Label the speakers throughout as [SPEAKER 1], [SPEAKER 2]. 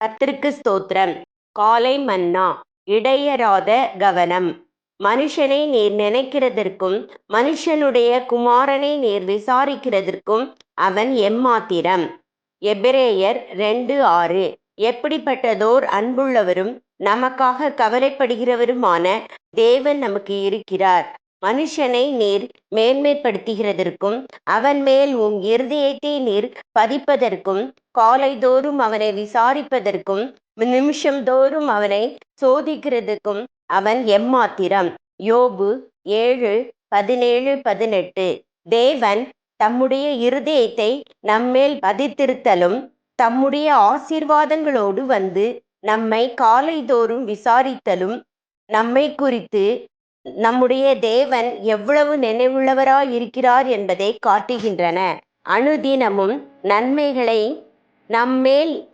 [SPEAKER 1] கத்திற்கு ஸ்தோத்திரம். காலை மன்னா இடையராத கவனம். மனுஷனை நீர் நினைக்கிறதற்கும் மனுஷனுடைய குமாரனை நீர் விசாரிக்கிறதற்கும் அவன் எம்மாத்திரம். எபிரேயர் ரெண்டு ஆறு எப்படிப்பட்டதோர் அன்புள்ளவரும் நமக்காக கவலைப்படுகிறவருமான தேவன் நமக்கு இருக்கிறார். மனுஷனை நீர் மேன்மைப்படுத்துகிறதற்கும் அவன் மேல் உம் இருதயத்தை நீர் பதிப்பதற்கும் காலைதோறும் அவனை விசாரிப்பதற்கும் நிமிஷம்தோறும் அவனை சோதிக்கிறதுக்கும் அவன் எம்மாத்திரம். யோபு ஏழு பதினேழு பதினெட்டு. தேவன் தம்முடைய இருதயத்தை நம்மேல் பதித்திருத்தலும் தம்முடைய ஆசீர்வாதங்களோடு வந்து நம்மை காலைதோறும் விசாரித்தலும் நம்மை குறித்து நம்முடைய தேவன் எவ்வளவு நினைவுள்ளவராய் இருக்கிறார் என்பதை காட்டுகின்றன. அனுதினமும் நன்மைகளை நம்மேல்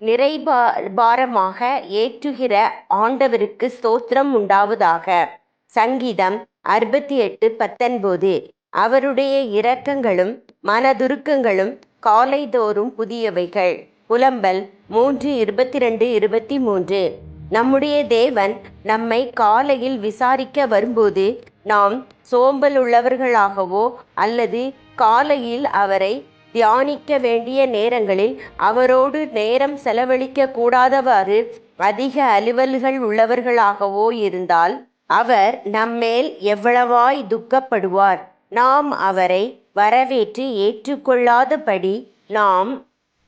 [SPEAKER 1] நிறைபாரமாக ஏற்றுகிற ஆண்டவருக்கு ஸ்தோத்திரம் உண்டாவதாக. சங்கீதம் அறுபத்தி எட்டு பத்தொன்பது. அவருடைய இரக்கங்களும் மனதுருக்கங்களும் காலைதோறும் புதியவைகள். புலம்பல் மூன்று இருபத்தி ரெண்டு இருபத்தி மூன்று. நம்முடைய தேவன் நம்மை காலையில் விசாரிக்க வரும்போது நாம் சோம்பல் உள்ளவர்களாகவோ அல்லது காலையில் அவரை தியானிக்க வேண்டிய நேரங்களில் அவரோடு நேரம் செலவழிக்க கூடாதவாறு அதிக அலுவல்கள் உள்ளவர்களாகவோ இருந்தால் அவர் நம்மேல் எவ்வளவாய் துக்கப்படுவார். நாம் அவரை வரவேற்று ஏற்றுக்கொள்ளாதபடி நாம்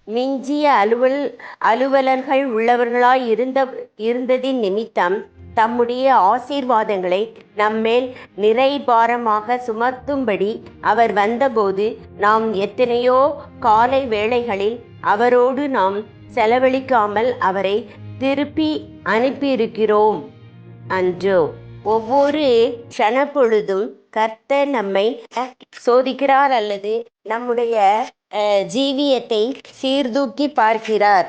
[SPEAKER 1] மிஞ்சிய அலுவல் அலுவலர்கள் உள்ளவர்களாய் இருந்த இருந்ததின் நிமித்தம் தம்முடைய ஆசீர்வாதங்களை நம்மேல் நிறைபாரமாக சுமத்தும்படி அவர் வந்தபோது நாம் எத்தனையோ காலை வேளைகளில் அவரோடு நாம் செலவழிக்காமல் அவரை திருப்பி அனுப்பியிருக்கிறோம். அன்றோ ஒவ்வொரு க்ஷணப்பொழுதும் கர்த்தர் நம்மை சோதிக்கிறார் அல்லது நம்முடைய ஜீவியத்தை சீர்தூக்கி பார்க்கிறார்.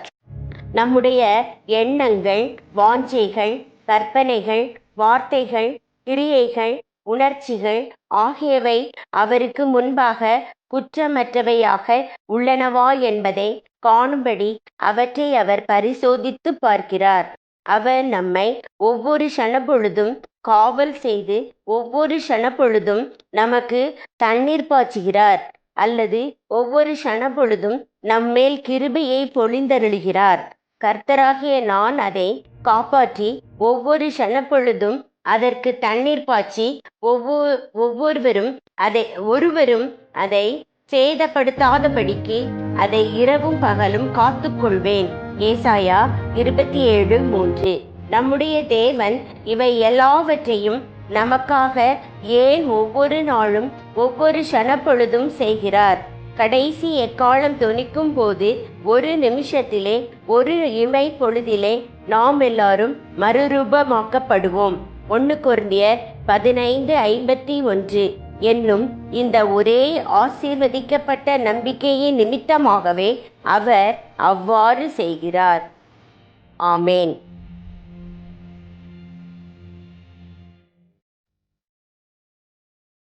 [SPEAKER 1] நம்முடைய எண்ணங்கள் வாஞ்சைகள் கற்பனைகள் வார்த்தைகள் கிரியைகள் உணர்ச்சிகள் ஆகியவை அவருக்கு முன்பாக குற்றமற்றவையாக உள்ளனவா என்பதை காணும்படி அவற்றை அவர் பரிசோதித்து பார்க்கிறார். அவர் நம்மை ஒவ்வொரு சனப்பொழுதும் காவல் செய்து ஒவ்வொரு சனப்பொழுதும் நமக்கு தண்ணீர் பாய்ச்சுகிறார். அல்லது ஒவ்வொரு க்ஷணப்பொழுதும் நம்மேல் கிருபையை பொழிந்தருளுகிறார். கர்த்தராகிய நான் அதை காப்பாற்றி ஒவ்வொரு க்ஷணப்பொழுதும் அதற்கு தண்ணீர் பாய்ச்சி ஒவ்வொரு ஒவ்வொருவரும் அதை ஒருவரும் அதை சேதப்படுத்தாதபடிக்கு அதை இரவும் பகலும் காத்துக்கொள்வேன். ஏசாயா இருபத்தி ஏழு மூன்று. நம்முடைய தேவன் இவை எல்லாவற்றையும் நமக்காக ஏன் ஒவ்வொரு நாளும் ஒவ்வொரு க்ஷணப்பொழுதும் செய்கிறார்? கடைசி எக்காலம் துணிக்கும் போது ஒரு நிமிஷத்திலே ஒரு இமை பொழுதிலே நாம் எல்லாரும் மறுரூபமாக்கப்படுவோம். ஒன்று குருந்தியர் பதினைந்து ஐம்பத்தி ஒன்று என்னும் இந்த ஒரே ஆசீர்வதிக்கப்பட்ட நம்பிக்கையின் நிமித்தமாகவே அவர் அவ்வாறு செய்கிறார். ஆமேன்.